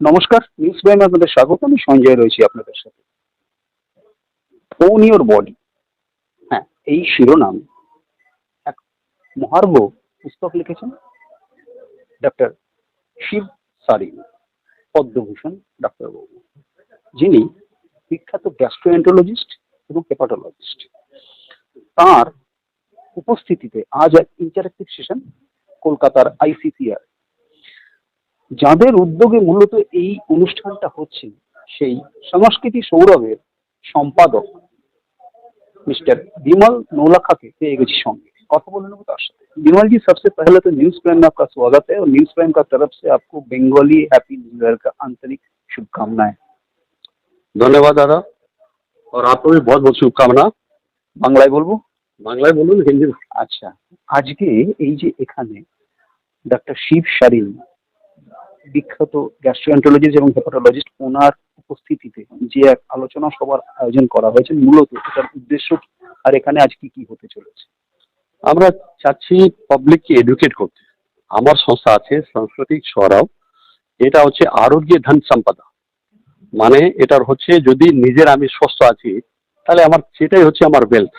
নমস্কার নিউজ প্রাইমে আপনাদের স্বাগত, আমি সঞ্জয় রয়েছি আপনাদের সাথে। ওন ইওর বডি হ্যাঁ এই শিরোনাম, এক মহার্ঘ পুস্তক লিখেছেন ডক্টর শিব সারি, পদ্মভূষণ ডাক্তারবাবু যিনি বিখ্যাত গ্যাস্ট্রোএন্টোলজিস্ট এবং হেপাটোলজিস্ট তার উপস্থিতিতে আজ এক ইন্টারেক্টিভ সেশন কলকাতার আইসিসিআর যাদের উদ্যোগে মূলত এই অনুষ্ঠানটা হচ্ছে সেই সংস্কৃতি সৌরভের সম্পাদক मिस्टर विमल नौलखा के पेए गए सॉन्ग কথা বলে নেবো তার সাথে विमल जी सबसे पहले तो न्यूज प्राइम में आपका स्वागत है और न्यूज प्राइम का तरफ से आपको बंगाली हैप्पी न्यू ईयर का आंतरिक शुभकामनाएं ধন্যবাদ দাদা আর आपको भी बहुत बहुत শুভকামনা বাংলায় বলবো বাংলায় বলুন হিন্দি আচ্ছা আজকে এই যে এখানে ডক্টর শিব সারিন বিখ্যাত গ্যাস্ট্রোএন্টোলজিস্ট এবং হেপাটোলজিস্ট ওনার উপস্থিতিতে যে এক আলোচনা সভার আয়োজন করা হয়েছে, মূলত এটার উদ্দেশ্য? আর এখানে আজ কি হতে চলেছে? আমরা চাচ্ছি পাবলিককে এডুকেট করতে। আমার সংস্থা আছে সাংস্কৃতিক সৌরভ এটা হচ্ছে আরোগ্য ধন সম্পদা। মানে এটার হচ্ছে যদি নিজের আমি সুস্থ আছি, তাহলে আমার সেটাই হচ্ছে আমার ওয়েলথ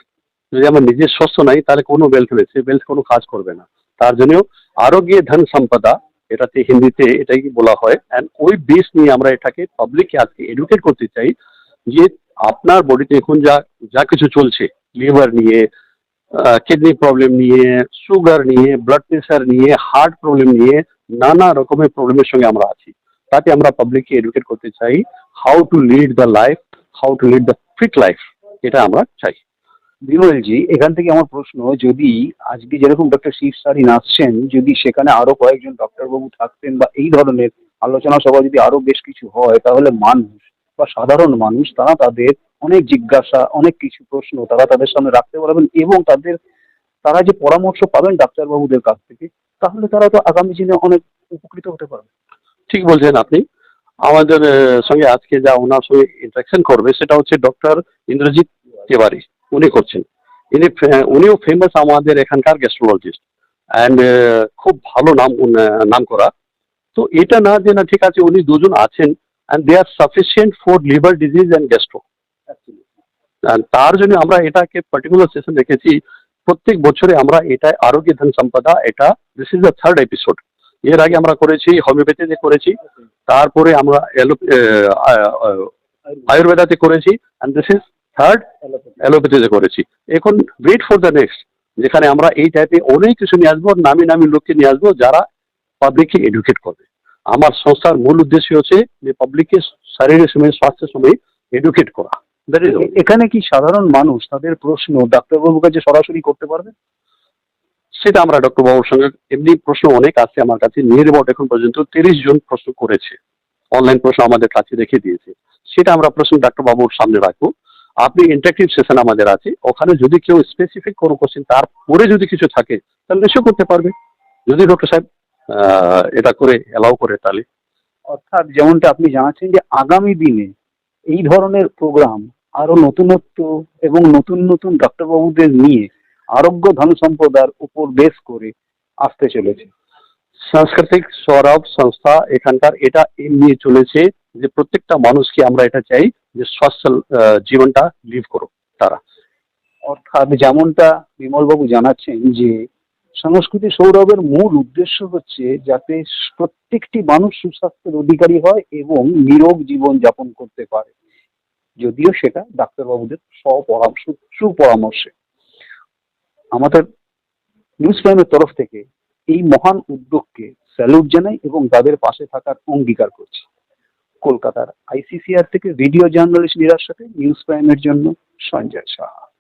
যদি আমার নিজের সুস্থ নাই, তাহলে কোনো ওয়েলথ নেই। সে ওয়েলথ কোনো কাজ করবে না। তার জন্য আরোগ্য ধন সম্পদা এটাতে হিন্দিতে এটাই বলা হয়। অ্যান্ড ওই বেস নিয়ে আমরা এটাকে পাবলিককে আজকে এডুকেট করতে চাই যে আপনার বডিতে এখন যা যা কিছু চলছে লিভার নিয়ে কিডনি প্রবলেম নিয়ে সুগার নিয়ে ব্লাড প্রেশার নিয়ে হার্ট প্রবলেম নিয়ে নানা রকমের প্রবলেমের সঙ্গে আমরা আছি। তাতে আমরা পাবলিককে এডুকেট করতে চাই how to lead the life how to lead the fit life এটা আমরা চাই। বিমলজি, এখান থেকে আমার প্রশ্ন, যদি আজকে যেরকম ডক্টর শিব সারিন আসছেন, যদি সেখানে আরও কয়েকজন ডক্টরবাবু থাকতেন বা এই ধরনের আলোচনা সভা যদি আরও বেশ কিছু হয়, তাহলে মানুষ বা সাধারণ মানুষ, তারা তাদের অনেক জিজ্ঞাসা, অনেক কিছু প্রশ্ন তারা তাদের সামনে রাখতে পারবেন এবং তাদের, তারা যে পরামর্শ পাবেন ডাক্তারবাবুদের কাছ থেকে, তাহলে তারা তো আগামী দিনে অনেক উপকৃত হতে পারবে। ঠিক বলছেন আপনি। আমাদের সঙ্গে আজকে যা ওনার সঙ্গে ইন্টারাকশন করবে, সেটা হচ্ছে ডক্টর ইন্দ্রজিৎ তিওয়ারি। উনি করছেন। ইনি উনিও ফেমাস আমাদের এখানকার গ্যাস্ট্রোলজিস্ট অ্যান্ড খুব ভালো নাম নাম করা তো এটা না যে না ঠিক আছে উনি দুজন আছেন। And they are sufficient for liver disease and gastro তার জন্য আমরা এটাকে পার্টিকুলার সেশন রেখেছি। প্রত্যেক বছরে আমরা এটা আরোগ্য ধন সম্পদা এটা this is the third episode এর আগে আমরা করেছি হোমিওপ্যাথিতে করেছি। তারপরে আমরা আয়ুর্বেদাতে করেছি। অ্যান্ড দিস ইজ থার্ড অ্যালোপ্যাথিতে করেছি। এখন ওয়েট ফর দ্য নেক্সট যেখানে আমরা এই টাইপে অনেক কিছু নিয়ে আসব নামি নামি লোককে নিয়ে আসব যারা পাবলিককে এডুকেট করবে। আমার সংস্থার মূল উদ্দেশ্য হচ্ছে যে পাবলিককে শারীরিক সময় স্বাস্থ্যের সময় এডুকেট করা। এখানে কি সাধারণ মানুষ তাদের প্রশ্ন ডাক্তারবাবুর কাছে সরাসরি করতে পারবে? সেটা আমরা ডক্টরবাবুর সঙ্গে এমনি প্রশ্ন অনেক আছে আমার কাছে নিয়ার অ্যাবাউট এখন পর্যন্ত তিরিশ জন প্রশ্ন করেছে। অনলাইন প্রশ্ন আমাদের কাছে রেখে দিয়েছে। সেটা আমরা প্রশ্ন ডাক্তারবাবুর সামনে রাখব। আপনি ইন্টারেক্টিভ সেশন আমাদের আছে ওখানে যদি কেউ স্পেসিফিক কোনো কোশ্চেন তারপরে যদি কিছু থাকে তাহলে নিশ্চয় করতে পারবে। যদি ডক্টর সাহেব এটা করে অ্যালাউ করে তাহলে। অর্থাৎ যেমনটা আপনি জানাচ্ছেন যে আগামী দিনে এই ধরনের প্রোগ্রাম আরও নতুনত্ব এবং নতুন নতুন ডাক্তারবাবুদের নিয়ে আরোগ্য ধন সম্পদার উপর বেস করে আসতে চলেছে। সাংস্কৃতিক সৌরভ সংস্থা এখানকার এটা নিয়ে চলেছে। যে প্রত্যেকটা মানুষকে আমরা এটা চাই যে স্বাস্থ্য জীবনটা লিভ করো তারা। অর্থাৎ যেমনটা বিমলবাবু জানাচ্ছেন যে সংস্কৃতি সৌরভের মূল উদ্দেশ্য হচ্ছে যাতে প্রত্যেকটি মানুষ সুস্বাস্থ্যের অধিকারী হয় এবং নিরোগ জীবন যাপন করতে পারে। যদিও সেটা ডাক্তারবাবুদের স্বপরামর্শ সুপরামর্শে। আমাদের নিউজ প্রাইমের তরফ থেকে এই মহান উদ্যোগকে স্যালুট জানাই এবং তাদের পাশে থাকার অঙ্গীকার করছি। কলকাতার আইসিসিআর থেকে ভিডিও জার্নালিস্ট নিরার সাথে নিউজ প্রাইমের জন্য সঞ্জয় সাহা।